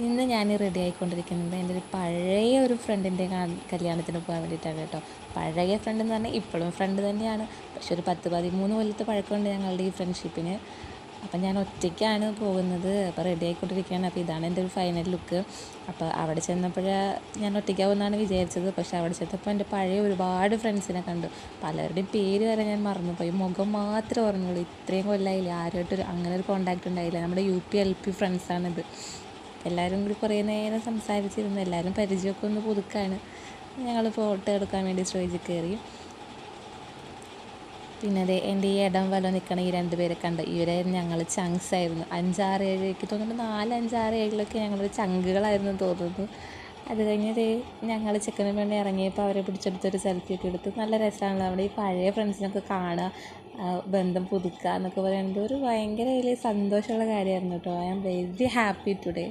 ഇന്ന് ഞാൻ റെഡി ആയിക്കൊണ്ടിരിക്കുന്നത് എന്റെ ഒരു പഴയ ഒരു ഫ്രണ്ടിന്റെ കല്യാണത്തിന് പോകാൻ വേണ്ടിയിട്ടാണ് കേട്ടോ. പഴയ ഫ്രണ്ട് എന്ന് പറഞ്ഞാൽ ഇപ്പോഴും ഫ്രണ്ട് തന്നെയാണ്. പക്ഷെ ഒരു പത്ത് പതിമൂന്ന് കൊല്ലത്തെ പഴക്കമുണ്ട് ഞങ്ങളുടെ ഈ ഫ്രണ്ട്ഷിപ്പിന് അപ്പം ഞാൻ ഒറ്റയ്ക്കാണ് പോകുന്നത്. അപ്പോൾ റെഡി ആയിക്കൊണ്ടിരിക്കുകയാണ്. അപ്പോൾ ഇതാണ് എന്റെ ഒരു ഫൈനൽ ലുക്ക് അപ്പോൾ അവിടെ ചെന്നപ്പോഴേ ഞാൻ ഒറ്റയ്ക്കാവുമെന്നാണ് വിചാരിച്ചത്. പക്ഷെ അവിടെ ചെന്നപ്പോൾ എന്റെ പഴയ ഒരുപാട് ഫ്രണ്ട്സിനെ കണ്ടു. പലരുടെയും പേര് വരെ ഞാൻ മറന്നുപോയി. മുഖം മാത്രമേ ഓർമ്മയുള്ളൂ. ഇത്രയും കൊല്ലമായില്ല ആരുമായിട്ടൊരു അങ്ങനെ ഒരു കോണ്ടാക്ട് ഉണ്ടായില്ല. നമ്മുടെ യു പി എൽ പി ഫ്രണ്ട്സാണിത് എല്ലാവരും കൂടി കുറേ നേരം സംസാരിച്ചിരുന്നു. എല്ലാവരും പരിചയമൊക്കെ ഒന്ന് പുതുക്കാണ്. ഞങ്ങൾ ഫോട്ടോ എടുക്കാൻ വേണ്ടി സ്റ്റേജിൽ കയറി പിന്നെ അതെ എന്റെ ഈ ഇടം വല നിൽക്കണ ഈ രണ്ട് പേരെ കണ്ട്. ഇവരെ ഞങ്ങൾ ചങ്ക്സ് ആയിരുന്നു. അഞ്ചാറ് ഏഴ് എനിക്ക് തോന്നുന്നു നാല് അഞ്ചാറ് ഏഴിലൊക്കെ ഞങ്ങളൊരു ചങ്കുകളായിരുന്നു തോന്നുന്നു. അത് കഴിഞ്ഞത് ഞങ്ങൾ ചെക്കനും വേണ്ടി ഇറങ്ങിയപ്പോൾ അവരെ പിടിച്ചെടുത്തൊരു സെൽഫിയൊക്കെ എടുത്ത് നല്ല രസമാണ് അവിടെ ഈ പഴയ ഫ്രണ്ട്സിനൊക്കെ കാണുക ബന്ധം പുതുക്കുക എന്നൊക്കെ പറയുന്നത് ഒരു ഭയങ്കര സന്തോഷമുള്ള കാര്യമായിരുന്നു കേട്ടോ. I am very happy today